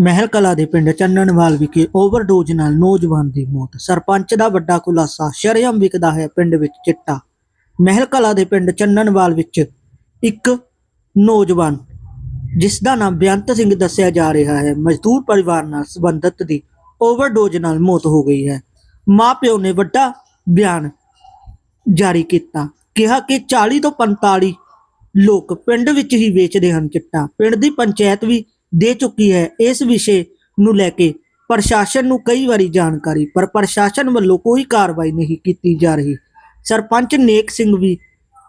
ਮਹਿਲ ਕਲਾ ਦੇ ਪਿੰਡ ਚੰਨਣਵਾਲ ਵਿਖੇ ਓਵਰਡੋਜ਼ ਨਾਲ ਨੌਜਵਾਨ ਦੀ ਮੌਤ। ਸਰਪੰਚ ਦਾ ਵੱਡਾ ਖੁਲਾਸਾ, ਸ਼ਰੇਆਮ ਵਿਕਦਾ ਹੈ ਪਿੰਡ ਵਿੱਚ ਚਿੱਟਾ। ਮਹਿਲ ਕਲਾ ਦੇ ਪਿੰਡ ਚੰਨਣਵਾਲ ਵਿੱਚ ਇੱਕ ਨੌਜਵਾਨ, ਜਿਸ ਦਾ ਨਾਮ ਬੇਅੰਤ ਸਿੰਘ ਦੱਸਿਆ ਜਾ ਰਿਹਾ ਹੈ, ਮਜ਼ਦੂਰ ਪਰਿਵਾਰ ਨਾਲ ਸੰਬੰਧਿਤ ਦੀ ਓਵਰਡੋਜ਼ ਨਾਲ ਮੌਤ ਹੋ ਗਈ ਹੈ। ਮਾਪਿਓ ਨੇ ਵੱਡਾ ਬਿਆਨ ਜਾਰੀ ਕੀਤਾ, ਕਿਹਾ ਕਿ 40 ਤੋਂ 45 ਲੋਕ ਪਿੰਡ ਵਿੱਚ ਹੀ ਵੇਚਦੇ ਹਨ ਚਿੱਟਾ। ਪਿੰਡ ਦੀ ਪੰਚਾਇਤ ਵੀ ਦੇ ਚੁੱਕੀ ਹੈ, ਇਸ ਵਿਸ਼ੇ ਨੂੰ ਲੈ ਕੇ ਪ੍ਰਸ਼ਾਸਨ ਨੂੰ ਕਈ ਵਾਰੀ ਜਾਣਕਾਰੀ, ਪਰ ਪ੍ਰਸ਼ਾਸਨ ਵੱਲੋਂ ਕੋਈ ਕਾਰਵਾਈ ਨਹੀਂ ਕੀਤੀ ਜਾ ਰਹੀ। ਸਰਪੰਚ ਨੇਕ ਸਿੰਘ ਵੀ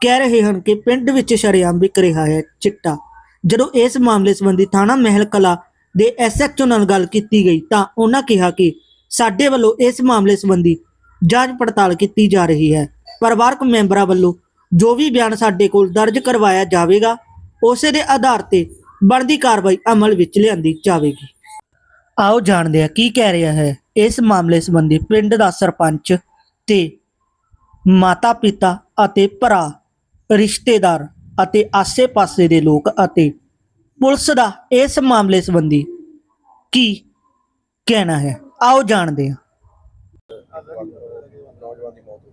ਕਹਿ ਰਹੇ ਹਨ ਕਿ ਪਿੰਡ ਵਿੱਚ ਸ਼ਰੇਆਮ ਵਿਕ ਰਿਹਾ ਹੈ ਚਿੱਟਾ। ਜਦੋਂ ਇਸ ਮਾਮਲੇ ਸੰਬੰਧੀ ਥਾਣਾ ਮਹਿਲ ਕਲਾ ਦੇ ਐਸਐਚਓ ਨਾਲ ਗੱਲ ਕੀਤੀ ਗਈ ਤਾਂ ਉਹਨਾਂ ਕਿਹਾ ਕਿ ਸਾਡੇ ਵੱਲੋਂ ਇਸ ਮਾਮਲੇ ਸੰਬੰਧੀ ਜਾਂਚ ਪੜਤਾਲ ਕੀਤੀ ਜਾ ਰਹੀ ਹੈ। ਪਰਿਵਾਰਕ ਮੈਂਬਰਾਂ ਵੱਲੋਂ ਜੋ ਵੀ ਬਿਆਨ ਸਾਡੇ ਕੋਲ ਦਰਜ ਕਰਵਾਇਆ ਜਾਵੇਗਾ, ਉਸੇ ਦੇ ਆਧਾਰ ਤੇ ਬਣਦੀ ਕਾਰਵਾਈ ਅਮਲ ਵਿੱਚ ਲਿਆਂਦੀ ਜਾਵੇਗੀ। ਆਓ ਜਾਣਦੇ ਹਾਂ ਕੀ ਕਹਿ ਰਿਹਾ ਹੈ। ਇਸ ਮਾਮਲੇ ਸੰਬੰਧੀ ਪਿੰਡ ਦਾ ਸਰਪੰਚ ਤੇ ਮਾਤਾ ਪਿਤਾ ਅਤੇ ਭਰਾ ਰਿਸ਼ਤੇਦਾਰ ਅਤੇ ਆਸੇ-ਪਾਸੇ ਦੇ ਲੋਕ ਅਤੇ ਪੁਲਿਸ ਦਾ ਇਸ ਮਾਮਲੇ ਸੰਬੰਧੀ ਕੀ ਕਹਿਣਾ ਹੈ। ਆਓ ਜਾਣਦੇ ਹਾਂ। ਨੌਜਵਾਨ ਦੀ ਮੌਤ ਹੋਈ।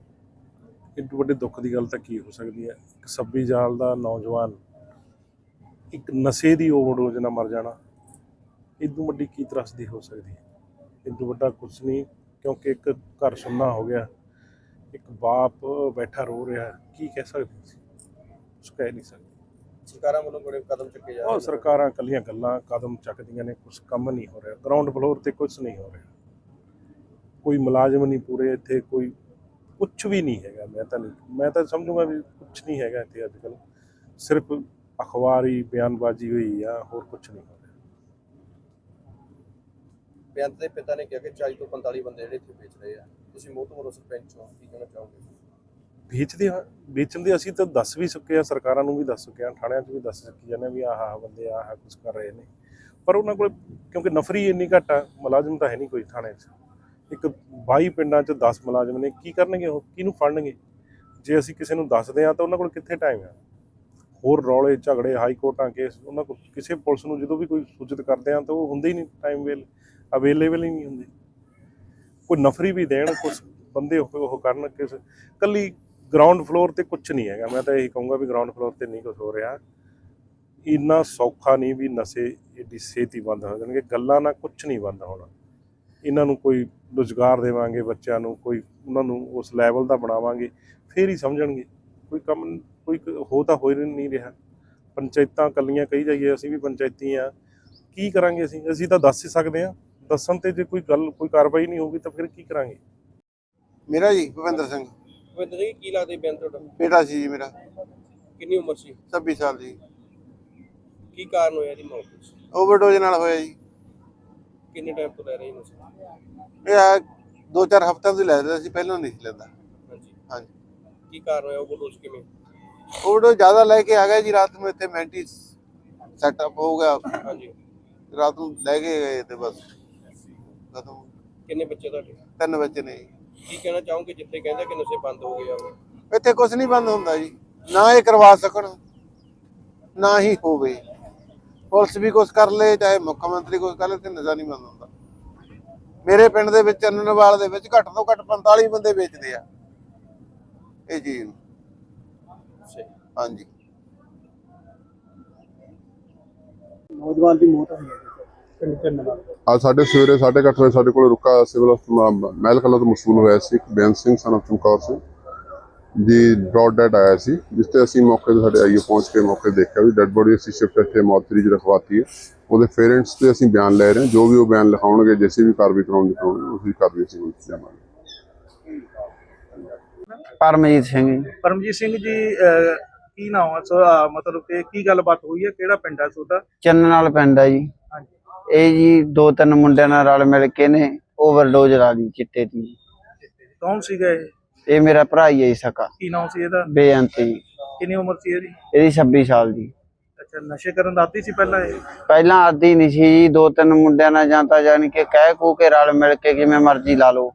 ਇੱਕ ਵੱਡੇ ਦੁੱਖ ਦੀ ਗੱਲ ਤਾਂ ਕੀ ਹੋ ਸਕਦੀ ਹੈ? ਇੱਕ ਸੱਬੀ ਜਾਲ ਦਾ ਨੌਜਵਾਨ ਇੱਕ ਨਸ਼ੇ ਦੀ ਓਵਰਡੋਜ਼ ਨਾਲ ਮਰ ਜਾਣਾ ਇਦੋਂ ਵੱਡੀ ਕੀ ਤਰਾਸਦੀ ਹੋ ਸਕਦੀ ਹੈ? ਇਦੋਂ ਵੱਡਾ ਕੁਝ ਨਹੀਂ ਕਿਉਂਕਿ ਇੱਕ ਘਰ ਸੁੰਨਾ ਹੋ ਗਿਆ ਇੱਕ ਬਾਪ ਬੈਠਾ ਰੋ ਰਿਹਾ ਕੀ ਕਹਿ ਸਕਦੇ ਸੀ ਕੁਝ ਕਹਿ ਨਹੀਂ ਸਕਦੇ। ਸਰਕਾਰਾਂ ਵੱਲੋਂ ਬੜੇ ਕਦਮ ਚੁੱਕੇ ਜਾ ਰਹੇ ਉਹ ਸਰਕਾਰਾਂ ਕੱਲੀਆਂ ਗੱਲਾਂ ਕਦਮ ਚੱਕਦੀਆਂ ਨੇ ਕੁਝ ਕੰਮ ਨਹੀਂ ਹੋ ਰਿਹਾ ਗਰਾਊਂਡ ਫਲੋਰ ਤੇ ਕੁਝ ਨਹੀਂ ਹੋ ਰਿਹਾ। ਕੋਈ ਮੁਲਾਜ਼ਮ ਨਹੀਂ ਪੂਰੇ ਇੱਥੇ ਕੋਈ ਕੁਝ ਵੀ ਨਹੀਂ ਹੈਗਾ ਮੈਂ ਤਾਂ ਨਹੀਂ ਮੈਂ ਤਾਂ ਸਮਝੂਗਾ ਵੀ ਕੁਝ ਨਹੀਂ ਹੈਗਾ ਇੱਥੇ ਅੱਜ ਕੱਲ ਸਿਰਫ ਅਖਬਾਰੀ ਬਿਆਨਬਾਜ਼ੀ ਹੋਈ ਆ ਹੋਰ ਕੁਝ ਨਹੀਂ ਹੋ ਰਿਹਾ। ਬੇਅੰਤ ਦੇ ਪਿਤਾ ਨੇ ਕਿਹਾ ਕਿ 40 ਤੋਂ 45 ਬੰਦੇ ਜਿਹੜੇ ਇੱਥੇ ਵੇਚ ਰਹੇ ਆ। ਤੁਸੀਂ ਮੋਹਤਵਰ ਸਰਪੰਚ ਹੋ ਕੀ ਕਹਿਣਾ ਚਾਹੋਗੇ? ਵੇਚਦੇ ਆ ਵੇਚਣ ਦੇ ਅਸੀਂ ਤਾਂ ਦੱਸ ਵੀ ਚੁੱਕੇ ਆ ਸਰਕਾਰਾਂ ਨੂੰ ਵੀ ਦੱਸ ਚੁੱਕੇ ਆ ਥਾਣਿਆਂ 'ਚ ਵੀ ਦੱਸ ਚੁੱਕੀ ਜਾਂਦੇ ਵੀ ਆਹ ਆਹ ਬੰਦੇ ਆਹ ਕੁਝ ਕਰ ਰਹੇ ਨੇ। ਪਰ ਉਹਨਾਂ ਕੋਲ ਕਿਉਂਕਿ ਨਫਰੀ ਇੰਨੀ ਘੱਟ ਆ ਮੁਲਾਜ਼ਮ ਤਾਂ ਹੈ ਨਹੀਂ ਕੋਈ ਥਾਣੇ 'ਚ। ਇੱਕ 22 ਪਿੰਡਾਂ 'ਚ 10 ਮੁਲਾਜ਼ਮ ਨੇ ਕੀ ਕਰਨਗੇ ਉਹ? ਕਿਹਨੂੰ ਫੜਨਗੇ? ਜੇ ਅਸੀਂ ਕਿਸੇ ਨੂੰ ਦੱਸਦੇ ਆ ਤਾਂ ਉਹਨਾਂ ਕੋਲ ਕਿੱਥੇ ਟਾਈਮ ਆ? ਹੋਰ ਰੌਲੇ, ਝਗੜੇ ਹਾਈ ਕੋਰਟਾਂ ਕੇਸ ਉਹਨਾਂ ਕੋਲ ਕਿਸੇ ਪੁਲਿਸ ਨੂੰ ਜਦੋਂ ਵੀ ਕੋਈ ਸੂਚਿਤ ਕਰਦੇ ਆ ਤਾਂ ਉਹ ਹੁੰਦੇ ਹੀ ਨਹੀਂ ਟਾਈਮ ਵੇਲ ਅਵੇਲੇਬਲ ਹੀ ਨਹੀਂ ਹੁੰਦੇ। ਕੋਈ ਨਫਰੀ ਵੀ ਦੇਣ ਕੁਝ ਬੰਦੇ ਉਹ ਉਹ ਕਰਨ, ਕਿਸ ਕੱਲੀ ਗਰਾਊਂਡ ਫਲੋਰ ਤੇ ਕੁਝ ਨਹੀਂ ਹੈਗਾ। ਮੈਂ ਤਾਂ ਇਹੀ ਕਹੂੰਗਾ ਵੀ ਗਰਾਊਂਡ ਫਲੋਰ ਤੇ ਨਹੀਂ ਕੁਝ ਹੋ ਰਿਹਾ। ਇੰਨਾ ਸੌਖਾ ਨਹੀਂ ਵੀ ਨਸ਼ੇ ਏਡੀ ਛੇਤੀ ਬੰਦ ਹੋ ਜਾਣਗੇ। ਗੱਲਾਂ ਨਾਲ ਕੁਝ ਨਹੀਂ ਬੰਦ ਹੋਣਾ। ਇਹਨਾਂ ਨੂੰ ਕੋਈ ਰੁਜ਼ਗਾਰ ਦੇਵਾਂਗੇ ਬੱਚਿਆਂ ਨੂੰ, ਕੋਈ ਉਹਨਾਂ ਨੂੰ ਉਸ ਲੈਵਲ ਦਾ ਬਣਾਵਾਂਗੇ, ਫੇਰ ਹੀ ਸਮਝਣਗੇ। ਕੋਈ ਕੰਮ ਕੋਈ ਹੋ ਤਾਂ ਹੋ ਹੀ ਨਹੀਂ ਰਿਹਾ। ਪੰਚਾਇਤਾਂ ਕੱਲੀਆਂ ਕਹੀ ਜਾਈਏ ਅਸੀਂ ਵੀ ਪੰਚਾਇਤੀ ਆ ਕੀ ਕਰਾਂਗੇ ਅਸੀਂ? ਅਸੀਂ ਤਾਂ ਦੱਸ ਹੀ ਸਕਦੇ ਆ ਦੱਸਣ ਤੇ ਜੇ ਕੋਈ ਗੱਲ ਕੋਈ ਕਾਰਵਾਈ ਨਹੀਂ ਹੋਊਗੀ ਤਾਂ ਫਿਰ ਕੀ ਕਰਾਂਗੇ? ਮੇਰਾ ਜੀ ਭਵਿੰਦਰ ਸਿੰਘ। ਗੋਬਿੰਦ ਜੀ ਕੀ ਲੱਗਦਾ ਜੀ ਬੇਅੰਤ ਤੁਹਾਡਾ? ਬੇਟਾ ਸੀ ਜੀ ਮੇਰਾ। ਕਿੰਨੀ ਉਮਰ ਸੀ? 26 ਸਾਲ ਜੀ ਕੀ ਕਾਰਨ ਹੋਇਆ ਇਹਦੀ ਮੌਤ ਦਾ? ਓਵਰਡੋਜ਼ ਨਾਲ ਹੋਇਆ ਜੀ। ਕਿੰਨੇ ਟਾਈਮ ਤੋਂ ਲੈ ਰਹੇ ਨਸ਼ਾ ਇਹ ਆ ਦੋ ਚਾਰ ਹਫ਼ਤਿਆਂ ਤੋਂ ਹੀ ਲੈ ਰਿਹਾ ਸੀ ਪਹਿਲਾਂ ਨਹੀਂ ਸੀ ਲੈਂਦਾ। ਹਾਂਜੀ। ਹਾਂਜੀ। ਕੀ ਕਾਰਨ ਹੋਇਆ? ਉਹ ਡੋਜ਼ ਕਿਵੇਂ? ਓਵਰਡੋਜ਼ ਜ਼ਿਆਦਾ ਲੈ ਕੇ ਆ ਗਿਆ ਜੀ ਰਾਤ ਨੂੰ ਇੱਥੇ ਮੈਂਟੀ ਸੈਟਅਪ ਹੋ ਗਿਆ। ਹਾਂਜੀ। ਰਾਤ ਨੂੰ ਲੈ ਕੇ ਗਏ ਤੇ ਬਸ। ਖਤਮ ਕਿੰਨੇ ਬੱਚੇ ਤੁਹਾਡੇ? ਤਿੰਨ ਬੱਚੇ ਨੇ ਜੀ। ਕੀ ਕਹਿਣਾ ਚਾਹੋਗੇ ਜਿੱਥੇ ਕਹਿੰਦੇ ਕਿ ਨਸ਼ੇ ਬੰਦ ਹੋ ਗਏ ਆ? ਇੱਥੇ ਕੁਝ ਨਹੀਂ ਬੰਦ ਹੁੰਦਾ ਜੀ। ਨਾ ਇਹ ਕਰਵਾ ਸਕਣ ਨਾ ਹੀ ਹੋਵੇ। ਪੁਲਿਸ ਵੀ ਕੁਝ ਕਰ ਲੇ ਚਾਹੇ ਮੁੱਖ ਮੰਤਰੀ ਕੁਝ ਕਰ ਲੇ ਤੇ ਨਜ਼ਾ ਨਹੀਂ ਬੰਦ ਹੁੰਦਾ। ਮੇਰੇ ਪਿੰਡ ਦੇ ਵਿੱਚ ਚੰਨਨਵਾਲ ਦੇ ਵਿੱਚ ਘੱਟ ਤੋਂ ਘੱਟ 45 ਬੰਦੇ ਵੇਚਦੇ ਆ। ਇਹ ਚੀਜ਼ ਸਹੀ ਹਾਂਜੀ। ਨੌਜਵਾਨ ਦੀ ਮੌਤ ਹੋਈ ਹੈ ਪਿੰਡ ਚੰਨਵਾਲ ਅੱਜ ਸਾਡੇ ਸਵੇਰੇ 8:30 ਵਜੇ ਸਾਡੇ ਕੋਲ ਰੁਕਾ ਸਿਵਲ ਹਸਪਤਾਲ ਮਹਿਲ ਕਲਾਂ ਤੋਂ ਮਸੂਲ ਹੋਇਆ ਸੀ ਇੱਕ ਬੇਅੰਤ ਸਿੰਘ ਸਨ ਚਮਕੌਰ ਸਿੰਘ ਜੀ ਬ੍ਰੌਡ ਡੈਡ ਆਇਆ ਸੀ ਜਿਸ ਤੇ ਅਸੀਂ ਮੌਕੇ ਤੇ ਸਾਡੇ ਆਈਓ ਪਹੁੰਚ ਕੇ ਮੌਕੇ ਦੇਖਿਆ ਵੀ ਡੈਡ ਬੋਡੀ ਅਸੀਂ ਸ਼ਿਫਟ ਇੱਥੇ ਮੌਤਰੀ ਚ ਰਖਵਾਤੀ ਹੈ। ਉਹਦੇ ਪੇਰੈਂਟਸ ਤੇ ਅਸੀਂ ਬਿਆਨ ਲੈ ਰਹੇ ਹਾਂ। ਜੋ ਵੀ ਉਹ ਬਿਆਨ ਲਿਖਾਉਣਗੇ ਜਿਸੇ ਵੀ ਕਾਰਵਾਈ ਕਰਾਉਣੀ ਕਰਾਉਣੀ ਉਸੇ ਕਾਰਵਾਈ ਅਸੀਂ ਉਹਨਾਂ ਪਰਮਜੀਤ ਸਿੰਘ ਜੀ। ਪਰਮਜੀਤ ਸਿੰਘ ਜੀ ਅਹ, ਕੀ ਨਾਮ ਹੈ ਸੋ ਅਹ, ਮਤਲਬ ਕਿ ਕੀ ਗੱਲਬਾਤ ਹੋਈ ਹੈ ਕਿਹੜਾ ਪਿੰਡ ਹੈ ਤੁਹਾਡਾ? ਚੰਨ ਨਾਲ ਪੈਂਦਾ ਜੀ। ਹਾਂਜੀ। ਇਹ ਜੀ ਦੋ ਤਿੰਨ ਮੁੰਡਿਆਂ ਨਾਲ ਰਲ ਮਿਲ ਕੇ ਨੇ ਓਵਰਡੋਜ਼ ਲਾ ਲਈ ਚਿੱਟੇ ਦੀ। ਕੌਣ ਸੀਗਾ ਇਹ? ਇਹ ਮੇਰਾ ਭਰਾ ਹੀ ਹੈ ਜੀ ਸਕਾ। ਕੀ ਨਾਮ ਸੀ ਇਹਦਾ? ਬੇਅੰਤ। ਜੀ ਕਿੰਨੀ ਉਮਰ ਸੀ ਇਹਦੀ? ਇਹਦੀ 26 ਸਾਲ ਦੀ। ਅੱਛਾ ਨਸ਼ੇ ਕਰਨ ਦਾ ਆਦੀ ਸੀ ਪਹਿਲਾਂ ਇਹ? ਪਹਿਲਾਂ ਆਦੀ ਨਹੀਂ ਸੀ ਜੀ ਦੋ ਤਿੰਨ ਮੁੰਡਿਆਂ ਨਾਲ ਜਾਂ ਤਾਂ ਜਾਣੀ ਕਿ ਕਹਿ ਕੂ ਕੇ ਰਲ ਮਿਲ ਕੇ ਕਿਵੇਂ ਮਰਜ਼ੀ ਲਾ ਲਓ।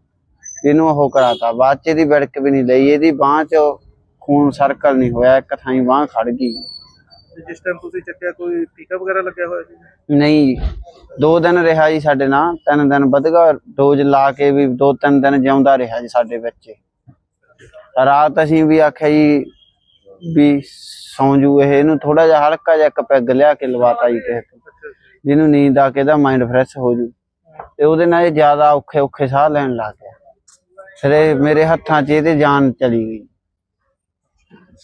ਇਹਨੂੰ ਉਹ ਕਰਾਤਾ। ਬਾਅਦ ਚ ਇਹਦੀ ਵਿੜਕ ਵੀ ਨਹੀਂ ਲਈ। ਇਹਦੀ ਬਾਹ ਚ ਖੂਨ ਸਰਕਲ ਨਹੀਂ ਹੋਇਆ। ਇੱਕ ਥਾਈ ਬਾਹ ਖੜ ਗਈ। ਜਿਸ ਟਾਈਮ ਤੁਸੀਂ ਚੱਕਿਆ ਕੋਈ ਟੀਕਾ ਵਗੈਰਾ ਲੱਗਿਆ ਹੋਇਆ ਸੀ ਨਹੀਂ। ਦੋ ਦਿਨ ਰਿਹਾ ਜੀ ਸਾਡੇ ਨਾਲ। ਤਿੰਨ ਦਿਨ ਵਧਗਾ। ਡੋਜ਼ ਲਾ ਕੇ ਵੀ ਦੋ ਤਿੰਨ ਦਿਨ ਜਿਉਂਦਾ ਰਿਹਾ ਜੀ ਸਾਡੇ ਬੱਚੇ ਰਾਤ ਅਸੀਂ ਵੀ ਆਖਿਆ ਜੀ ਵੀ ਸੌਂ ਜੂ। ਇਹ ਇਹਨੂੰ ਥੋੜਾ ਜਿਹਾ ਹਲਕਾ ਜਿਹਾ ਇੱਕ ਪੈਗ ਲਿਆ ਕੇ ਲਵਾਤਾ ਜੀ ਕਿਸੇ ਤੋਂ। ਜਿਹਨੂੰ ਨੀਂਦ ਆ ਕੇ ਇਹਦਾ ਮਾਈਂਡ ਫਰੈਸ਼ ਹੋ ਜੂ। ਤੇ ਉਹਦੇ ਨਾਲ ਇਹ ਜ਼ਿਆਦਾ ਔਖੇ ਔਖੇ ਸਾਹ ਲੈਣ ਲੱਗ ਗਿਆ। ਫਿਰ ਇਹ ਮੇਰੇ ਹੱਥਾਂ 'ਚ ਇਹਦੇ ਜਾਨ ਚਲੀ ਗਈ।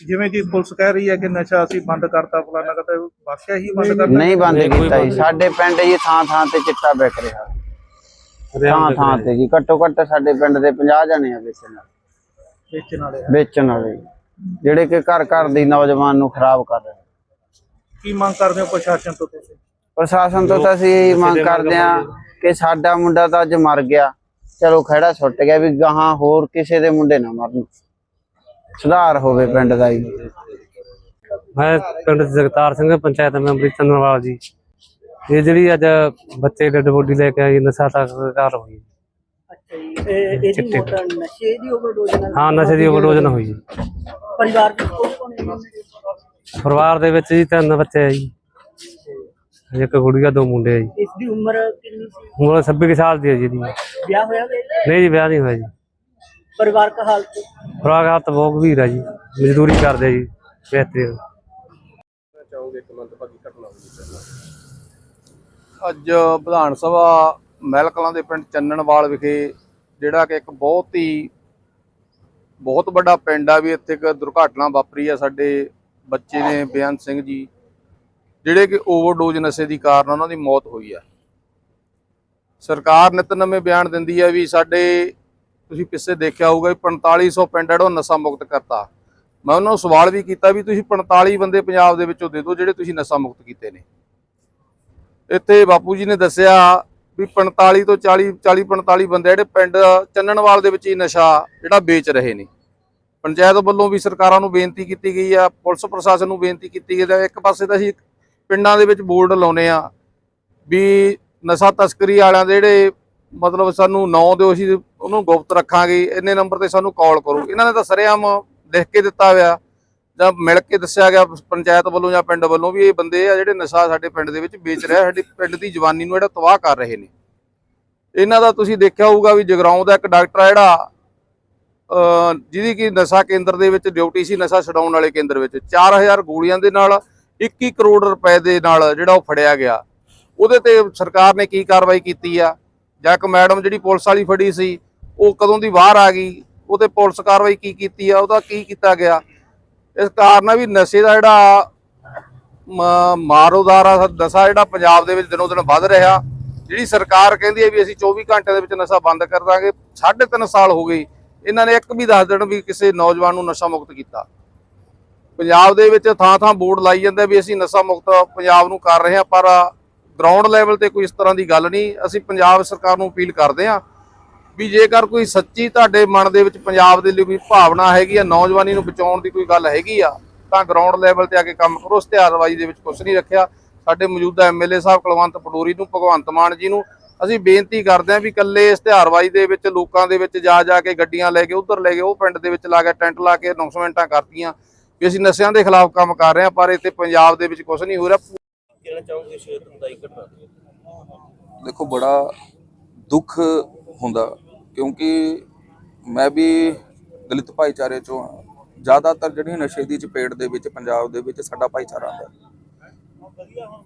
ਜਿਵੇਂ ਕਿ ਪੁਲਿਸ ਕਹਿ ਰਹੀ ਹੈ ਕਿ ਨਸ਼ਾ ਅਸੀਂ ਬੰਦ ਕਰਤਾ ਫਲਾਣਾ ਕਰਤਾ ਵਾਕਿਆ ਹੀ ਬੰਦ ਕਰਤਾ। ਨਹੀਂ ਬੰਦ ਕੀਤਾ ਜੀ। ਸਾਡੇ ਪਿੰਡ ਜੀ ਥਾਂ ਥਾਂ ਤੇ ਚਿੱਟਾ ਵਿਕ ਰਿਹਾ। ਥਾਂ ਥਾਂ ਤੇ ਜੀ। ਘੱਟੋ ਘੱਟ ਸਾਡੇ ਪਿੰਡ ਦੇ 50 ਜਣੇ ਆ ਵੇਚਣ ਵਾਲੇ। ਵੇਚਣ ਵਾਲੇ ਵੇਚਣ ਵਾਲੇ। ਜਿਹੜੇ ਕਿ ਘਰ ਘਰ ਦੀ ਨੌਜਵਾਨ ਨੂੰ ਖਰਾਬ ਕਰ ਰਹੇ। ਕੀ ਮੰਗ ਕਰਦੇ ਹੋ ਪ੍ਰਸ਼ਾਸਨ ਤੋਂ ਤੁਸੀਂ? ਪ੍ਰਸ਼ਾਸਨ ਤੋਂ ਤਾਂ ਅਸੀਂ ਇਹੀ ਮੰਗ ਕਰਦੇ ਆ ਕਿ ਸਾਡਾ ਮੁੰਡਾ ਤਾਂ ਅੱਜ ਮਰ ਗਿਆ। ਚਲੋ ਖੜਾ ਛੁੱਟ ਗਿਆ ਵੀ ਗਾਹਾਂ ਹੋਰ ਕਿਸੇ ਦੇ ਮੁੰਡੇ ਨਾ ਮਰਨ। ਸੁਧਾਰ ਹੋਵੇ ਪਿੰਡ ਦਾ ਜੀ ਮੈਂ ਪਿੰਡ ਜਗਤਾਰ ਸਿੰਘ ਪੰਚਾਇਤ ਮੈਂਬਰ ਚੰਨਵਾਲ ਜੀ। ਇਹ ਜਿਹੜੀ ਅੱਜ ਬੱਚੇ ਡੈਡ ਬੋਡੀ ਲੈ ਕੇ ਆਈ ਨਸ਼ਾ ਤਸਕਰ ਹੋਈ ਅੱਛਾ ਜੀ ਇਹ ਇਹਦੀ ਨਸ਼ੇ ਦੀ ਓਵਰਡੋਜ਼ ਨਾਲ ਹਾਂ ਨਸ਼ੇ ਦੀ ਓਵਰਡੋਜ਼ ਹੋਈ ਜੀ। ਪਰਿਵਾਰ ਕੌਣ ਹੈ? ਜੀ? ਪਰਿਵਾਰ ਦੇ ਵਿੱਚ ਜੀ ਤਿੰਨ ਬੱਚੇ ਆ ਜੀ। ਇੱਕ ਗੁੜੀਆ ਦੋ ਮੁੰਡੇ ਆ ਜੀ। ਇਸ ਦੀ ਉਮਰ ਕਿੰਨੀ ਸੀ? ਉਮਰ 26 ਕੁ ਸਾਲ ਦੀ ਹੈ ਜੀ ਇਹਦੀ। ਵਿਆਹ ਹੋਇਆ ਵੇ? ਨਹੀਂ ਜੀ ਵਿਆਹ ਨਹੀਂ ਹੋਇਆ ਜੀ। ਪਰਿਵਾਰਕ ਹਾਲਤ? ਹਾਲਤ ਬਹੁਤ ਗੰਭੀਰ ਆ ਜੀ। ਮਜ਼ਦੂਰੀ ਕਰਦੇ ਆ ਜੀ ਬਿਹਤਰੀਨ ਅੱਜ ਵਿਧਾਨ ਸਭਾ ਮਹਿਲ ਕਲਾਂ ਦੇ ਪਿੰਡ ਚੰਨਣਵਾਲ ਵਿਖੇ ਜਿਹੜਾ ਕਿ ਇੱਕ ਬਹੁਤ ਹੀ ਬਹੁਤ ਵੱਡਾ ਪਿੰਡ ਆ ਵੀ ਇੱਥੇ ਇੱਕ ਦੁਰਘਟਨਾ ਵਾਪਰੀ ਆ ਸਾਡੇ ਬੱਚੇ ਨੇ ਬੇਅੰਤ ਸਿੰਘ ਜੀ। ਜਿਹੜੇ ਕਿ ਓਵਰਡੋਜ਼ ਨਸ਼ੇ ਦੀ ਕਾਰਨ ਉਹਨਾਂ ਦੀ ਮੌਤ ਹੋਈ ਆ। ਸਰਕਾਰ ਨਿਤ ਨਵੇਂ ਬਿਆਨ ਦਿੰਦੀ ਹੈ ਵੀ ਸਾਡੇ, ਤੁਸੀਂ ਪਿੱਛੇ ਦੇਖਿਆ ਹੋਊਗਾ ਵੀ 4500 ਪਿੰਡ ਜਿਹੜਾ ਉਹ ਨਸ਼ਾ ਮੁਕਤ ਕਰਤਾ। ਮੈਂ ਉਹਨਾਂ ਨੂੰ ਸਵਾਲ ਵੀ ਕੀਤਾ ਵੀ ਤੁਸੀਂ 45 ਬੰਦੇ ਪੰਜਾਬ ਦੇ ਵਿੱਚੋਂ ਦੇ ਦਿਓ ਜਿਹੜੇ ਤੁਸੀਂ ਨਸ਼ਾ ਮੁਕਤ ਕੀਤੇ ਨੇ। ਇੱਥੇ ਬਾਪੂ ਜੀ ਨੇ ਦੱਸਿਆ ਵੀ 45 ਤੋਂ 40 40 45 ਬੰਦੇ ਜਿਹੜੇ ਪਿੰਡ ਚੰਨਣਵਾਲ ਦੇ ਵਿੱਚ ਹੀ ਨਸ਼ਾ ਜਿਹੜਾ ਵੇਚ ਰਹੇ ਨੇ। ਪੰਚਾਇਤ ਵੱਲੋਂ ਵੀ ਸਰਕਾਰਾਂ ਨੂੰ ਬੇਨਤੀ ਕੀਤੀ ਗਈ ਆ, ਪੁਲਿਸ ਪ੍ਰਸ਼ਾਸਨ ਨੂੰ ਬੇਨਤੀ ਕੀਤੀ ਗਈ ਹੈ ਇੱਕ ਪਾਸੇ ਤਾਂ ਅਸੀਂ ਪਿੰਡਾਂ ਦੇ ਵਿੱਚ ਬੋਰਡ ਲਾਉਨੇ ਆ ਵੀ ਨਸ਼ਾ ਤਸਕਰੀ ਵਾਲਿਆਂ ਦੇ ਜਿਹੜੇ ਮਤਲਬ ਸਾਨੂੰ ਨਾਂ ਦਿਓ ਅਸੀਂ ਉਹਨੂੰ ਗੁਪਤ ਰੱਖਾਂਗੇ, ਇੰਨੇ ਨੰਬਰ ਤੇ ਸਾਨੂੰ ਕਾਲ ਕਰੋ। ਇਹਨਾਂ ਨੇ ਤਾਂ ਸਰੇਆਮ ਲਿਖ ਕੇ ਦਿੱਤਾ ਹੋਇਆ ਜਾਂ ਮਿਲ ਕੇ ਦੱਸਿਆ ਗਿਆ ਪੰਚਾਇਤ ਵੱਲੋਂ ਜਾਂ ਪਿੰਡ ਵੱਲੋਂ ਵੀ ਇਹ ਬੰਦੇ ਆ ਜਿਹੜੇ ਨਸ਼ਾ ਸਾਡੇ ਪਿੰਡ ਦੇ ਵਿੱਚ ਵੇਚ ਰਿਹਾ ਸਾਡੀ ਪਿੰਡ ਦੀ ਜਵਾਨੀ ਨੂੰ ਜਿਹੜਾ ਤਬਾਹ ਕਰ ਰਹੇ ਨੇ। ਇਹਨਾਂ ਦਾ ਤੁਸੀਂ ਦੇਖਿਆ ਹੋਊਗਾ ਵੀ ਜਗਰਾਉਂ ਦਾ ਇੱਕ ਡਾਕਟਰ ਆ ਜਿਹੜਾ, ਅਹ, ਜਿਹਦੀ ਕਿ ਨਸ਼ਾ ਕੇਂਦਰ ਦੇ ਵਿੱਚ ਡਿਊਟੀ ਸੀ, ਨਸ਼ਾ ਛਡਾਉਣ ਵਾਲੇ ਕੇਂਦਰ ਵਿੱਚ। 4000 ਗੋਲੀਆਂ ਦੇ ਨਾਲ 21 ਕਰੋੜ ਰੁਪਏ ਦੇ ਨਾਲ ਜਿਹੜਾ ਉਹ ਫੜਿਆ ਗਿਆ। ਉਹਦੇ ਤੇ ਸਰਕਾਰ ਨੇ ਕੀ ਕਾਰਵਾਈ ਕੀਤੀ ਆ? ਜਾਂ ਇੱਕ ਮੈਡਮ ਜਿਹੜੀ ਪੁਲਿਸ ਵਾਲੀ ਫੜੀ ਸੀ, ਉਹ ਕਦੋਂ ਦੀ ਬਾਹਰ ਆ ਗਈ? ਉਹਤੇ ਪੁਲਿਸ ਕਾਰਵਾਈ ਕੀ ਕੀਤੀ ਆ? ਉਹਦਾ ਕੀ ਕੀਤਾ ਗਿਆ? ਇਸ ਕਾਰਨ ਵੀ ਨਸ਼ੇ ਦਾ ਜਿਹੜਾ ਮ- ਮਾਰੋਦਾਰਾ ਨਸ਼ਾ ਜਿਹੜਾ ਪੰਜਾਬ ਦੇ ਵਿੱਚ ਦਿਨੋਂ ਦਿਨ ਵੱਧ ਰਿਹਾ। ਜਿਹੜੀ ਸਰਕਾਰ ਕਹਿੰਦੀ ਹੈ ਵੀ ਅਸੀਂ 24 ਘੰਟੇ ਦੇ ਵਿੱਚ ਨਸ਼ਾ ਬੰਦ ਕਰ ਦਾਂਗੇ 3.5 ਸਾਲ ਹੋ ਗਏ। ਇਹਨਾਂ ਨੇ ਇੱਕ ਵੀ ਦੱਸ ਦੇਣ ਵੀ ਕਿਸੇ ਨੌਜਵਾਨ ਨੂੰ ਨਸ਼ਾ ਮੁਕਤ ਕੀਤਾ। ਪੰਜਾਬ ਦੇ ਵਿੱਚ ਥਾਂ ਥਾਂ ਬੋਰਡ ਲਾਈ ਜਾਂਦਾ ਵੀ ਅਸੀਂ ਨਸ਼ਾ ਮੁਕਤ ਪੰਜਾਬ ਨੂੰ ਕਰ ਰਹੇ ਹਾਂ, ਪਰ ਗਰਾਊਂਡ ਲੈਵਲ ਤੇ ਕੋਈ ਇਸ ਤਰ੍ਹਾਂ ਦੀ ਗੱਲ ਨਹੀਂ। ਅਸੀਂ ਪੰਜਾਬ ਸਰਕਾਰ ਨੂੰ ਅਪੀਲ ਕਰਦੇ ਹਾਂ ਵੀ ਜੇਕਰ ਕੋਈ ਸੱਚੀ ਤੁਹਾਡੇ ਮਨ ਦੇ ਵਿੱਚ ਪੰਜਾਬ ਦੇ ਲਈ ਕੋਈ ਭਾਵਨਾ ਹੈਗੀ ਆ, ਨੌਜਵਾਨੀ ਨੂੰ ਬਚਾਉਣ ਦੀ ਕੋਈ ਗੱਲ ਹੈਗੀ ਆ, ਤਾਂ ਗਰਾਊਂਡ ਲੈਵਲ ਤੇ ਆ ਕੇ ਕੰਮ ਕਰੋ। ਇਸ਼ਤਿਹਾਰਬਾਜ਼ੀ ਦੇ ਵਿੱਚ ਕੁਝ ਨਹੀਂ ਰੱਖਿਆ। ਸਾਡੇ ਮੌਜੂਦਾ ਐਮਐਲਏ ਸਾਹਿਬ ਕੁਲਵੰਤ ਪਟੋਰੀ ਨੂੰ, ਭਗਵੰਤ ਮਾਨ ਜੀ ਨੂੰ ਅਸੀਂ ਬੇਨਤੀ ਕਰਦੇ ਹਾਂ ਵੀ ਇਕੱਲੇ ਇਸ਼ਤਿਹਾਰਬਾਜ਼ੀ ਦੇ ਵਿੱਚ, ਲੋਕਾਂ ਦੇ ਵਿੱਚ ਜਾ ਜਾ ਕੇ ਗੱਡੀਆਂ ਲੈ ਕੇ, ਉਧਰ ਲੈ ਕੇ, ਉਹ ਪਿੰਡ ਦੇ ਵਿੱਚ ਲਾ ਕੇ ਟੈਂਟ ਲਾ ਕੇ ਅਨਾਉਂਸਮੈਂਟਾਂ ਕਰਤੀਆਂ। ਵੀ ਅਸੀਂ ਨਸ਼ਿਆਂ ਦੇ ਖਿਲਾਫ ਕੰਮ ਕਰ ਰਹੇ ਹਾਂ ਪਰ ਇੱਥੇ ਪੰਜਾਬ ਦੇ ਵਿੱਚ ਕੁਝ ਨਹੀਂ ਹੋ ਰਿਹਾ। ਕਹਿਣਾ ਚਾਹੋਗੇ ਸ਼ੇਅਰ ਤੁਮਦਾਈ ਘਟਨਾ ਦੇਖੋ ਬੜਾ ਦੁੱਖ ਹੁੰਦਾ ਕਿਉਂਕਿ ਮੈਂ ਵੀ ਦਲਿਤ ਭਾਈਚਾਰੇ ਚੋਂ ਹਾਂ। ਜ਼ਿਆਦਾਤਰ ਜਿਹੜੀਆਂ ਨਸ਼ੇ ਦੀ ਚਪੇਟ ਦੇ ਵਿੱਚ ਪੰਜਾਬ ਦੇ ਵਿੱਚ ਸਾਡਾ ਭਾਈਚਾਰਾ ਆਉਂਦਾ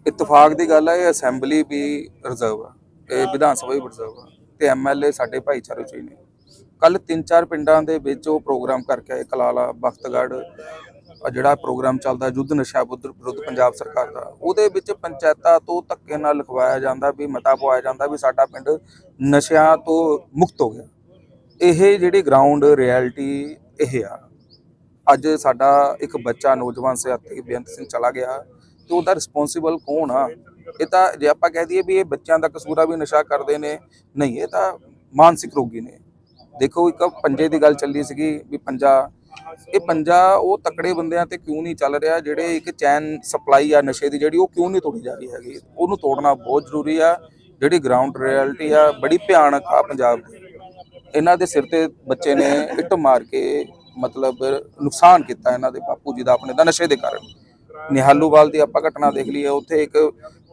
ਇਤਫਾਕ ਦੀ ਗੱਲ ਹੈ ਇਹ ਅਸੈਂਬਲੀ ਵੀ ਰਿਜ਼ਰਵ ਆ। ਇਹ ਵਿਧਾਨ ਸਭਾ ਵੀ ਰਿਜ਼ਰਵ ਆ। ਤੇ ਐਮਐਲਏ ਸਾਡੇ ਭਾਈਚਾਰੇ ਚੋਂ ਹੀ ਨੇ। ਕੱਲ ਤਿੰਨ ਚਾਰ ਪਿੰਡਾਂ ਦੇ ਵਿੱਚ ਉਹ ਪ੍ਰੋਗਰਾਮ ਕਰਕੇ ਆਏ ਕਲਾਲਾ ਬਖਤਗੜ੍ਹ ਜਿਹੜਾ ਪ੍ਰੋਗਰਾਮ ਚੱਲਦਾ, ਯੁੱਧ ਨਸ਼ਾ ਵਿਰੁੱਧ ਵਿਰੁੱਧ ਪੰਜਾਬ ਸਰਕਾਰ ਦਾ, ਉਹਦੇ ਵਿੱਚ ਪੰਚਾਇਤਾਂ ਤੋਂ ਧੱਕੇ ਨਾਲ ਲਿਖਵਾਇਆ ਜਾਂਦਾ ਵੀ ਮਤਾ ਪਵਾਇਆ ਜਾਂਦਾ ਵੀ ਸਾਡਾ ਪਿੰਡ ਨਸ਼ਿਆਂ ਤੋਂ ਮੁਕਤ ਹੋ ਗਿਆ। ਇਹ ਜਿਹੜੀ ਗਰਾਊਂਡ ਰਿਐਲਿਟੀ ਇਹ ਆ। ਅੱਜ ਸਾਡਾ ਇੱਕ ਬੱਚਾ ਨੌਜਵਾਨ ਸਿਆਤੀ ਬੇਅੰਤ ਸਿੰਘ ਚਲਾ ਗਿਆ ਤੇ ਉਹਦਾ ਰਿਸਪੌਂਸਿਬਲ ਕੌਣ ਆ? ਇਹ ਤਾਂ ਜੇ ਆਪਾਂ ਕਹਿ ਦਈਏ ਵੀ ਇਹ ਬੱਚਿਆਂ ਦਾ ਕਸੂਰ ਆ ਵੀ ਨਸ਼ਾ ਕਰਦੇ ਨੇ, ਨਹੀਂ, ਇਹ ਤਾਂ ਮਾਨਸਿਕ ਰੋਗੀ ਨੇ। ਦੇਖੋ ਇੱਕ ਪੰਜੇ ਦੀ ਗੱਲ ਚੱਲੀ ਸੀਗੀ ਵੀ ਪੰਜਾ ਇਹ ਪੰਜਾ ਉਹ ਤਕੜੇ ਬੰਦਿਆਂ ਤੇ ਕਿਉਂ ਨਹੀਂ ਚੱਲ ਰਿਹਾ? ਜਿਹੜੇ ਇੱਕ ਚੈਨ ਸਪਲਾਈ ਆ ਨਸ਼ੇ ਦੀ ਜਿਹੜੀ, ਉਹ ਕਿਉਂ ਨਹੀਂ ਤੋੜੀ ਜਾ ਰਹੀ ਹੈਗੀ? ਉਹਨੂੰ ਤੋੜਨਾ ਬਹੁਤ ਜ਼ਰੂਰੀ ਆ। ਜਿਹੜੀ ਗਰਾਊਂਡ ਰਿਐਲਿਟੀ ਆ, ਬੜੀ ਭਿਆਨਕ ਆ ਪੰਜਾਬ ਦੀ। ਇਹਨਾਂ ਦੇ ਸਿਰ ਤੇ ਬੱਚੇ ਨੇ ਇੱਟ ਮਾਰ ਕੇ ਮਤਲਬ ਨੁਕਸਾਨ ਕੀਤਾ ਇਹਨਾਂ ਦੇ ਬਾਪੂ ਜੀ ਦਾ ਆਪਣੇ ਦਾ ਨਸ਼ੇ ਦੇ ਕਾਰਨ। ਨਿਹਾਲੂਵਾਲ ਦੀ ਆਪਾਂ ਘਟਨਾ ਦੇਖ ਲਈਏ, ਉੱਥੇ ਇੱਕ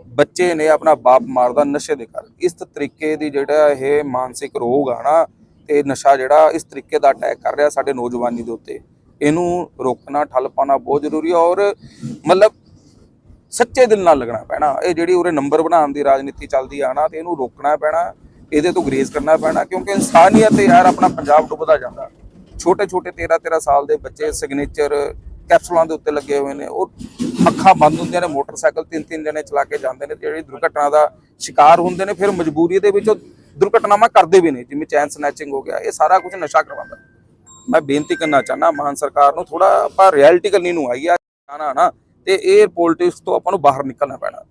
ਬੱਚੇ ਨੇ ਆਪਣਾ ਬਾਪ ਮਾਰਦਾ ਨਸ਼ੇ ਦੇ ਕਾਰਨ। ਇਸ ਤਰੀਕੇ ਦੀ ਜਿਹੜਾ ਇਹ ਮਾਨਸਿਕ ਰੋਗ ਆ ਨਾ ਇਹ ਨਸ਼ਾ ਜਿਹੜਾ ਇਸ ਤਰੀਕੇ ਦਾ ਅਟੈਕ ਕਰ ਰਿਹਾ ਸਾਡੇ ਨੌਜਵਾਨੀ ਦੇ ਉੱਤੇ। ਇਹਨੂੰ ਰੋਕਣਾ, ਠੱਲ ਪਾਉਣਾ ਬਹੁਤ ਜ਼ਰੂਰੀ ਹੈ ਔਰ ਮਤਲਬ ਸੱਚੇ ਦਿਲ ਨਾਲ ਲੱਗਣਾ ਪੈਣਾ। ਇਹ ਜਿਹੜੀ ਉਰੇ ਨੰਬਰ ਬਣਾਉਣ ਦੀ ਰਾਜਨੀਤੀ ਚੱਲਦੀ ਆ ਨਾ, ਤੇ ਇਹਨੂੰ ਰੋਕਣਾ ਪੈਣਾ, ਇਹਦੇ ਤੋਂ ਗਰੇਜ਼ ਕਰਨਾ ਪੈਣਾ, ਕਿਉਂਕਿ ਇਨਸਾਨੀਅਤ ਤੇ ਯਾਰ ਆਪਣਾ ਪੰਜਾਬ ਡੁੱਬਦਾ ਜਾਂਦਾ। ਛੋਟੇ ਛੋਟੇ 13 13 ਸਾਲ ਦੇ ਬੱਚੇ ਸਿਗਨੇਚਰ ਕੈਪਸੂਲਾਂ ਦੇ ਉੱਤੇ ਲੱਗੇ ਹੋਏ ਨੇ। ਉਹ ਅੱਖਾਂ ਬੰਦ ਹੁੰਦੀਆਂ ਨੇ, ਮੋਟਰਸਾਈਕਲ ਤਿੰਨ ਤਿੰਨ ਜਣੇ ਚਲਾ ਕੇ ਜਾਂਦੇ ਨੇ ਜਿਹੜੀ ਦੁਰਘਟਨਾ ਦਾ ਸ਼ਿਕਾਰ ਹੁੰਦੇ ਨੇ, ਫਿਰ ਮਜਬੂਰੀ ਦੇ ਵਿੱਚ ਉਹ ਦੁਰਘਟਨਾਵਾਂ ਕਰਦੇ ਵੀ ਨੇ, ਜਿਵੇਂ ਚੈਨ ਸਨੈਚਿੰਗ ਹੋ ਗਿਆ, ਇਹ ਸਾਰਾ ਕੁਝ ਨਸ਼ਾ ਕਰਵਾਉਂਦਾ। ਮੈਂ ਬੇਨਤੀ ਕਰਨਾ ਚਾਹਨਾ ਮਾਨ ਸਰਕਾਰ ਨੂੰ ਥੋੜਾ ਆਪਾਂ ਰਿਐਲਿਟੀ ਕਰਨੀ ਨੂੰ ਆਈ ਆ ਨਾ ਨਾ, ਤੇ ਇਹ ਪੋਲਿਟਿਕਸ ਤੋਂ ਆਪਾਂ ਨੂੰ ਬਾਹਰ ਨਿਕਲਣਾ ਪੈਣਾ।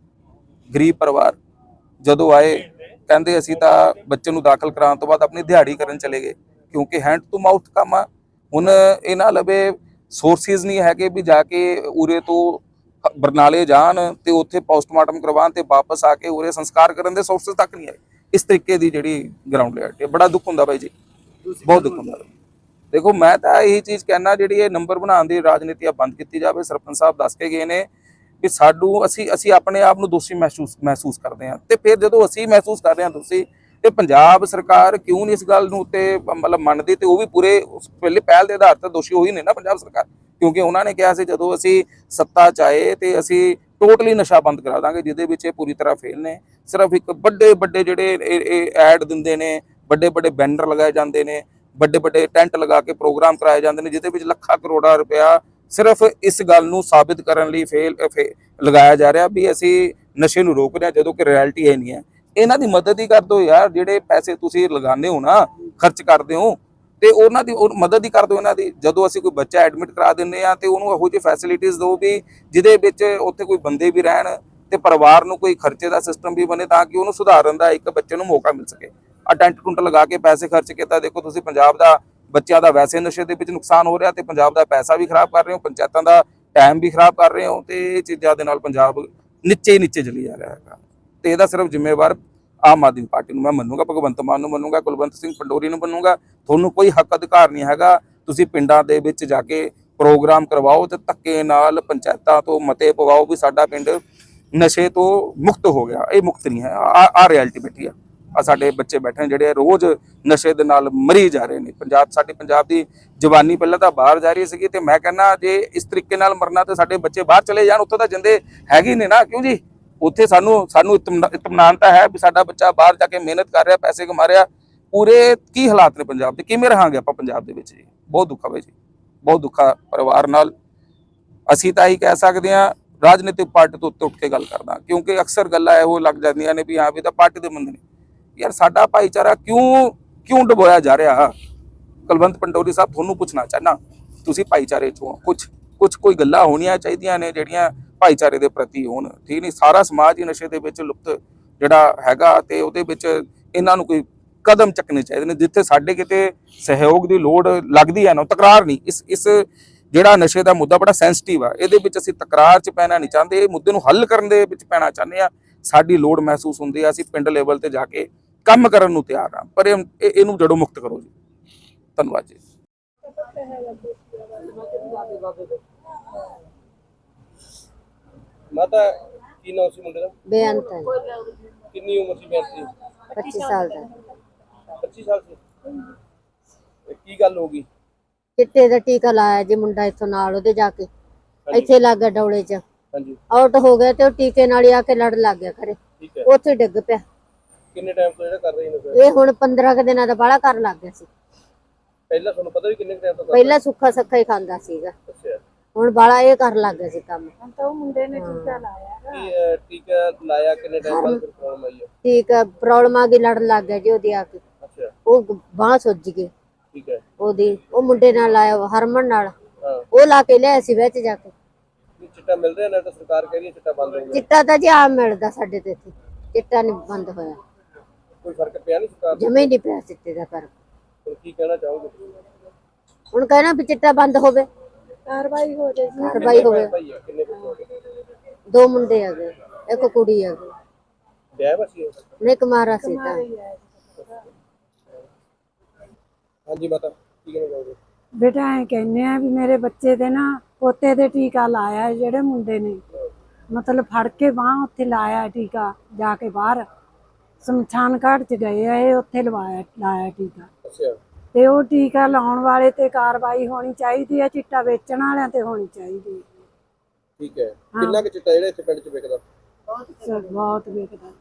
ਗਰੀਬ ਪਰਿਵਾਰ, ਜਦੋਂ ਆਏ, ਕਹਿੰਦੇ ਅਸੀਂ ਤਾਂ ਬੱਚੇ ਨੂੰ ਦਾਖਲ ਕਰਾਉਣ ਤੋਂ ਬਾਅਦ ਆਪਣੀ ਦਿਹਾੜੀ ਕਰਨ ਚਲੇ ਗਏ, ਕਿਉਂਕਿ ਹੈਂਡ ਟੂ ਮਾਊਥ ਕੰਮ ਆ। ਹੁਣ ਇਹਨਾਂ ਲਵੇ ਸੋਰਸਿਸ ਨਹੀਂ ਹੈਗੇ ਵੀ ਜਾ ਕੇ ਉਰੇ ਤੋਂ ਬਰਨਾਲੇ ਜਾਣ ਤੇ ਉੱਥੇ ਪੋਸਟਮਾਰਟਮ ਕਰਵਾਉਣ ਤੇ ਵਾਪਸ ਆ ਕੇ ਉਰੇ ਸੰਸਕਾਰ ਕਰਨ ਦੇ ਸੋਰਸਿਸ ਤੱਕ ਨਹੀਂ ਆਏ। ਇਸ ਤਰੀਕੇ ਦੀ ਜਿਹੜੀ ਗਰਾਊਂਡ ਰਿਐਲਿਟੀ ਬੜਾ ਦੁੱਖ ਹੁੰਦਾ ਬਾਈ ਜੀ। ਬਹੁਤ ਦੁੱਖ ਹੁੰਦਾ। ਦੇਖੋ, ਮੈਂ ਤਾਂ ਇਹੀ ਚੀਜ਼ ਕਹਿਣਾ ਜਿਹੜੀ ਇਹ ਨੰਬਰ ਬਣਾਉਣ ਦੀ ਰਾਜਨੀਤੀ ਆ ਬੰਦ ਕੀਤੀ ਜਾਵੇ, ਸਰਪੰਚ ਸਾਹਿਬ ਦੱਸ ਕੇ ਗਏ ਨੇ ਕਿ ਸਾਡੂ ਅਸੀਂ ਅਸੀਂ ਆਪਣੇ ਆਪ ਨੂੰ ਦੋਸ਼ੀ ਮਹਿਸੂਸ ਮਹਿਸੂਸ ਕਰਦੇ ਹਾਂ। ਤੇ ਫਿਰ ਜਦੋਂ ਅਸੀਂ ਮਹਿਸੂਸ ਕਰ ਰਹੇ ਹਾਂ ਦੋਸ਼ੀ, ਤੇ ਪੰਜਾਬ ਸਰਕਾਰ ਕਿਉਂ ਨਹੀਂ ਇਸ ਗੱਲ ਨੂੰ ਉੱਤੇ ਮਤਲਬ ਮੰਨਦੀ ਤੇ ਉਹ ਵੀ ਪੂਰੇ ਉਸ ਪਹਿਲੇ ਪਹਿਲ ਦੇ ਆਧਾਰ ਤੇ ਦੋਸ਼ੀ ਹੋਈ ਨੇ ਨਾ ਪੰਜਾਬ ਸਰਕਾਰ। ਕਿਉਂਕਿ ਉਹਨਾਂ ਨੇ ਕਿਹਾ ਸੀ ਜਦੋਂ ਅਸੀਂ ਸੱਤਾ ਚ ਆਏ ਤੇ ਅਸੀਂ ਟੋਟਲੀ ਨਸ਼ਾ ਬੰਦ ਕਰਾ ਦਾਂਗੇ, ਜਿਹਦੇ ਵਿੱਚ ਇਹ ਪੂਰੀ ਤਰ੍ਹਾਂ ਫੇਲ ਨੇ। ਸਿਰਫ ਇੱਕ ਵੱਡੇ ਵੱਡੇ ਜਿਹੜੇ ਇਹ ਐਡ ਦਿੰਦੇ ਨੇ ਵੱਡੇ ਵੱਡੇ ਬੈਨਰ ਲਗਾਏ ਜਾਂਦੇ ਨੇ ਵੱਡੇ ਵੱਡੇ ਟੈਂਟ ਲਗਾ ਕੇ ਪ੍ਰੋਗਰਾਮ ਕਰਾਏ ਜਾਂਦੇ ਨੇ, ਜਿਹਦੇ ਵਿੱਚ ਲੱਖਾਂ ਕਰੋੜਾਂ ਰੁਪਇਆ ਸਿਰਫ ਇਸ ਗੱਲ ਨੂੰ ਸਾਬਿਤ ਕਰਨ ਲਈ ਫੇਲ ਫੇ- ਲਗਾਇਆ ਜਾ ਰਿਹਾ ਵੀ ਅਸੀਂ ਨਸ਼ੇ ਨੂੰ ਰੋਕ ਰਹੇ ਹਾਂ, ਜਦੋਂ ਕਿ ਰਿਐਲਿਟੀ ਹੈ ਨਹੀਂ ਹੈ। ਇਹਨਾਂ ਦੀ ਮਦਦ ਹੀ ਕਰ ਦਿਓ ਯਾਰ, ਜਿਹੜੇ ਪੈਸੇ ਤੁਸੀਂ ਲਗਾਉਂਦੇ ਹੋ ਨਾ, ਖਰਚ ਕਰਦੇ ਹੋ ਤੇ ਉਹਨਾਂ ਦੀ ਉਹ ਮਦਦ ਹੀ ਕਰ ਦਿਓ ਇਹਨਾਂ ਦੀ। ਜਦੋਂ ਅਸੀਂ ਕੋਈ ਬੱਚਾ ਐਡਮਿਟ ਕਰਾ ਦਿੰਦੇ ਆ ਤੇ ਉਹਨੂੰ ਇਹੋ ਜਿਹੀ ਫੈਸਿਲਿਟੀਆਂ ਦਿਓ ਵੀ ਜਿਹਦੇ ਵਿੱਚ ਉੱਥੇ ਕੋਈ ਬੰਦੇ ਵੀ ਰਹਿਣ ਤੇ ਪਰਿਵਾਰ ਨੂੰ ਕੋਈ ਖਰਚੇ ਦਾ ਸਿਸਟਮ ਵੀ ਬਣੇ ਤਾਂ ਕਿ ਉਹਨੂੰ ਸੁਧਾਰਨ ਦਾ ਇੱਕ ਬੱਚੇ ਨੂੰ ਮੌਕਾ ਮਿਲ ਸਕੇ। ਆ ਟੈਂਟ ਟੁੰਟ ਲਗਾ ਕੇ ਪੈਸੇ ਖਰਚ ਕੇ ਤਾਂ ਦੇਖੋ ਤੁਸੀਂ ਪੰਜਾਬ ਦਾ ਬੱਚਿਆਂ ਦਾ ਵੈਸੇ ਨਸ਼ੇ ਦੇ ਵਿੱਚ ਨੁਕਸਾਨ ਹੋ ਰਿਹਾ ਤੇ ਪੰਜਾਬ ਦਾ ਪੈਸਾ ਵੀ ਖਰਾਬ ਕਰ ਰਹੇ ਹੋ, ਪੰਚਾਇਤਾਂ ਦਾ ਟਾਈਮ ਵੀ ਖਰਾਬ ਕਰ ਰਹੇ ਹੋ ਤੇ ਇਹ ਚੀਜ਼ਾਂ ਦੇ ਨਾਲ ਪੰਜਾਬ ਨੀਚੇ ਹੀ ਨੀਚੇ ਚਲੀ ਜਾ ਰਿਹਾ ਹੈਗਾ। ਤੇ ਇਹਦਾ ਸਿਰਫ ਜ਼ਿੰਮੇਵਾਰ ਆਮ ਆਦਮੀ ਪਾਰਟੀ ਨੂੰ ਮੈਂ ਮੰਨੂਗਾ, ਭਗਵੰਤ ਮਾਨ ਨੂੰ ਮੰਨੂਗਾ, ਕੁਲਵੰਤ ਸਿੰਘ ਪੰਡੋਰੀ ਨੂੰ ਮੰਨੂਗਾ। ਤੁਹਾਨੂੰ ਕੋਈ ਹੱਕ ਅਧਿਕਾਰ ਨਹੀਂ ਹੈਗਾ। ਤੁਸੀਂ ਪਿੰਡਾਂ ਦੇ ਵਿੱਚ ਜਾ ਕੇ ਪ੍ਰੋਗਰਾਮ ਕਰਵਾਓ ਤੇ ਧੱਕੇ ਨਾਲ ਪੰਚਾਇਤਾਂ ਤੋਂ ਮਤੇ ਪਵਾਓ ਵੀ ਸਾਡਾ ਪਿੰਡ ਨਸ਼ੇ ਤੋਂ ਮੁਕਤ ਹੋ ਗਿਆ। ਇਹ ਮੁਕਤ ਨਹੀਂ ਹੈ। ਆ ਆ ਰਿਐਲਿਟੀ ਬੈਠੀ ਆ। ਆ ਸਾਡੇ ਬੱਚੇ ਬੈਠੇ ਨੇ ਜਿਹੜੇ ਰੋਜ਼ ਨਸ਼ੇ ਦੇ ਨਾਲ ਮਰੀ ਜਾ ਰਹੇ ਨੇ। ਪੰਜਾਬ, ਸਾਡੀ ਪੰਜਾਬ ਦੀ ਜਵਾਨੀ ਪਹਿਲਾਂ ਤਾਂ ਬਾਹਰ ਜਾ ਰਹੀ ਸੀਗੀ ਤੇ ਮੈਂ ਕਹਿੰਦਾ ਜੇ ਇਸ ਤਰੀਕੇ ਨਾਲ ਮਰਨਾ ਤੇ ਸਾਡੇ ਬੱਚੇ ਬਾਹਰ ਚਲੇ ਜਾਣ, ਉੱਥੋਂ ਤਾਂ ਜਿੰਦੇ ਹੈਗੇ ਨੇ ਨਾ। ਕਿਉਂ ਜੀ? ਉੱਥੇ ਸਾਨੂੰ ਸਾਨੂੰ ਇਤਮਾਨ ਤਾਂ ਹੈ ਵੀ ਸਾਡਾ ਬੱਚਾ ਬਾਹਰ ਜਾ ਕੇ ਮਿਹਨਤ ਕਰ ਰਿਹਾ, ਪੈਸੇ ਕਮਾ ਰਿਹਾ। ਪੂਰੇ ਕੀ ਹਾਲਾਤ ਨੇ ਪੰਜਾਬ ਦੇ? ਕਿਵੇਂ ਰਹਾਂਗੇ ਆਪਾਂ ਪੰਜਾਬ ਦੇ ਵਿੱਚ ਜੀ? ਬਹੁਤ ਦੁੱਖ ਆ ਜੀ। ਬਹੁਤ ਦੁੱਖ ਪਰਿਵਾਰ ਨਾਲ। ਅਸੀਂ ਤਾਂ ਹੀ ਕਹਿ ਸਕਦੇ ਹਾਂ, ਰਾਜਨੀਤਿਕ ਪਾਰਟੀ ਤੋਂ ਉੱਤੇ ਉੱਠ ਕੇ ਗੱਲ ਕਰਦਾ। ਕਿਉਂਕਿ ਅਕਸਰ ਗੱਲਾਂ ਇਹੋ ਲੱਗ ਜਾਂਦੀਆਂ ਨੇ ਵੀ ਹਾਂ ਵੀ ਤਾਂ ਪਾਰਟੀ ਦੇ ਬੰਦੇ ਨੇ। ਯਾਰ ਸਾਡਾ ਭਾਈਚਾਰਾ ਕਿਉਂ ਕਿਉਂ ਡਬੋਇਆ ਜਾ ਰਿਹਾ? ਕੁਲਵੰਤ ਪੰਡੋਰੀ ਸਾਹਿਬ, ਤੁਹਾਨੂੰ ਪੁੱਛਣਾ ਚਾਹਨਾ ਤੁਸੀਂ ਭਾਈਚਾਰੇ ਚੋਂ ਕੁਝ ਕੁਝ ਕੋਈ ਗੱਲਾਂ ਹੋਣੀਆਂ ਚਾਹੀਦੀਆਂ ਨੇ ਜਿਹੜੀਆਂ ਭਾਈਚਾਰੇ ਦੇ ਪ੍ਰਤੀ ਹੋਣ, ਠੀਕ ਨਹੀਂ ਸਾਰਾ ਸਮਾਜ ਹੀ ਨਸ਼ੇ ਦੇ ਵਿੱਚ ਲੁਪਤ ਜਿਹੜਾ ਹੈਗਾ ਤੇ ਉਹਦੇ ਵਿੱਚ ਇਹਨਾਂ ਨੂੰ ਕੋਈ ਕਦਮ ਚੱਕਣੇ ਚਾਹੀਦੇ ਨੇ, ਜਿੱਥੇ ਸਾਡੇ ਕਿਤੇ ਸਹਿਯੋਗ ਦੀ ਲੋੜ ਲੱਗਦੀ ਹੈ ਨਾ ਤਕਰਾਰ ਨਹੀਂ। ਇਸ ਇਸ ਜਿਹੜਾ ਨਸ਼ੇ ਦਾ ਮੁੱਦਾ ਬੜਾ ਸੈਂਸਿਟਿਵ ਆ, ਇਹਦੇ ਵਿੱਚ ਅਸੀਂ ਤਕਰਾਰ 'ਚ ਪੈਣਾ ਨਹੀਂ ਚਾਹੁੰਦੇ, ਇਹ ਮੁੱਦੇ ਨੂੰ ਹੱਲ ਕਰਨ ਦੇ ਵਿੱਚ ਪੈਣਾ ਚਾਹੁੰਦੇ ਆ। ਸਾਡੀ ਲੋੜ ਮਹਿਸੂਸ ਹੁੰਦੀ ਆ, ਅਸੀਂ ਪਿੰਡ ਲੈਵਲ ਤੇ ਜਾ ਕੇ ਕੰਮ ਕਰਨ ਨੂੰ ਤਿਆਰ ਆ, ਪਰ ਇਹ- ਇਹਨੂੰ ਜੜੋਂ ਮੁਕਤ ਕਰੋ ਜੀ। ਧੰਨਵਾਦ ਜੀ। ਮਾਤਾ ਕੀ ਨਾਮ ਸੀ ਮੁੰਡੇ ਦਾ? ਬੇਅੰਤ ਹੈ। ਕਿੰਨੀ ਉਮਰ ਸੀ ਬੇਅੰਤ ਦੀ? 25 ਸਾਲ ਦਾ। 25 ਸਾਲ ਸੀ? ਤੇ ਕੀ ਗੱਲ ਹੋ ਗਈ? ਚਿੱਟੇ ਦਾ ਟੀਕਾ ਲਾਇਆ ਜੀ ਮੁੰਡਾ ਇੱਥੋਂ ਨਾਲ ਉਹਦੇ ਜਾ ਕੇ ਇੱਥੇ ਲੱਗ ਗਿਆ ਡੌਲੇ 'ਚ। ਹਾਂਜੀ। ਆਊਟ ਹੋ ਗਿਆ ਤੇ ਉਹ ਟੀਕੇ ਨਾਲ ਹੀ ਆ ਕੇ ਲੜ ਲੱਗ ਗਿਆ ਠੀਕ ਹੈ। ਉੱਥੇ ਡਿੱਗ ਪਿਆ। ਕਿੰਨੇ ਟਾਈਮ ਤੋਂ ਜਿਹੜਾ ਕਰ ਰਹੀ ਨੇ ਇਹ ਹੁਣ 15 ਕੁ ਦਿਨਾਂ ਦਾ ਬਾਹਲਾ ਕਰਨ ਲੱਗ ਗਿਆ ਸੀ। ਪਹਿਲਾਂ ਤੁਹਾਨੂੰ ਪਤਾ ਵੀ ਕਿੰਨੇ ਟਾਈਮ ਤੋਂ ਪਹਿਲਾਂ ਸੁੱਖਾ ਸੱਖਾ ਹੀ ਖਾਂਦਾ ਸੀਗਾ। ਅੱਛਾ। ਹੁਣ ਬਾਹਲਾ ਇਹ ਕਰਨ ਲੱਗ ਗਿਆ ਸੀ ਕੰਮ। ਕੀ ਅਹ, ਟੀਕਾ ਲਾਇਆ ਕਿੰਨੇ ਟਾਈਮ ਬਾਅਦ ਫਿਰ ਪ੍ਰੋਬਲਮ ਆਈ ਹੈ ਠੀਕ ਹੈ ਪ੍ਰੋਬਲਮ ਆ ਗਈ ਲੜਨ ਲੱਗ ਗਿਆ ਜੀ ਉਹਦੀ ਆ ਕੇ। ਅੱਛਾ। ਉਹ ਬਾਹ ਸੁੱਜ ਗਈ। ਠੀਕ ਹੈ। ਉਹਦੀ ਉਹ ਮੁੰਡੇ ਨਾਲ ਲਾਇਆ ਵਾ, ਹਰਮਨ ਨਾਲ। ਹਾਂ। ਉਹ ਲਾ ਕੇ ਲਿਆ ਸੀ ਵਿੱਚ ਜਾ ਕੇ। ਨਹੀਂ ਚਿੱਟਾ ਮਿਲ ਰਿਹਾ ਨਾ ਤਾਂ ਸਰਕਾਰ ਕਹਿ ਰਹੀ ਹੈ ਚਿੱਟਾ ਬੰਦ ਹੋ ਗਿਆ। ਚਿੱਟਾ ਤਾਂ ਜੀ ਆਮ ਮਿਲਦਾ ਸਾਡੇ ਤੇ ਇੱਥੇ। ਚਿੱਟਾ ਨਹੀਂ ਬੰਦ ਹੋਇਆ। ਕੋਈ ਫ਼ਰਕ ਪਿਆ ਨਹੀਂ ਸਰਕਾਰ ਨੂੰ ਜਮੇ ਨਹੀਂ ਪਿਆ ਚਿੱਟੇ ਦਾ ਫ਼ਰਕ। ਹੁਣ ਕੀ ਕਹਿਣਾ ਚਾਹੋਗੇ? ਹੁਣ ਕਹਿਣਾ ਵੀ ਚਿੱਟਾ ਬੰਦ ਹੋਵੇ। ਕਾਰਵਾਈ ਹੋ ਜਾਏ ਕਾਰਵਾਈ ਹੋਵੇ। ਭਾਈ ਹੈ, ਕਿੰਨੇ ਬੱਚੇ ਹੋ ਗਏ? ਦੋ ਮੁੰਡੇ ਹੈਗੇ ਇੱਕ ਕੁੜੀ ਹੈਗੀ ਵਿਆਹ ਬਸੀ ਹੈ ਨੇ ਕੁਮਾਰਾ ਸੀ ਤਾਂ। ਹਾਂਜੀ ਮਾਤਾ ਕੀ ਕਹਿਣਾ ਚਾਹੋਗੇ? ਬੇਟਾ ਐ ਕਹਿੰਦੇ ਆ ਵੀ ਮੇਰੇ ਬੱਚੇ ਤੇ ਨਾ ਪੋਤੇ ਦੇ ਟੀਕਾ ਲਾਇਆ ਹੈ ਜਿਹੜੇ ਮੁੰਡੇ ਨੇ। ਮਤਲਬ ਫੜ ਕੇ ਬਾਹ ਉੱਥੇ ਲਾਇਆ ਟੀਕਾ ਜਾ ਕੇ ਬਾਹਰ। ਸ਼ਮਸ਼ਾਨ ਘਾਟ ਚ ਗਏ ਆ ਇਹ ਉੱਥੇ ਲਵਾਇਆ ਲਾਇਆ ਟੀਕਾ। ਅੱਛਾ। ਤੇ ਉਹ ਟੀਕਾ ਲਾਉਣ ਵਾਲੇ ਤੇ ਕਾਰਵਾਈ ਹੋਣੀ ਚਾਹੀਦੀ ਹੈ ਚਿੱਟਾ ਵੇਚਣ ਵਾਲਿਆਂ ਤੇ ਹੋਣੀ ਚਾਹੀਦੀ ਹੈ ਠੀਕ ਹੈ। ਕਿੰਨਾ ਕੁ ਚਿੱਟਾ ਜਿਹੜਾ ਇੱਥੇ ਪਿੰਡ 'ਚ ਵਿਕਦਾ? ਬਹੁਤ ਵਿਕਦਾ।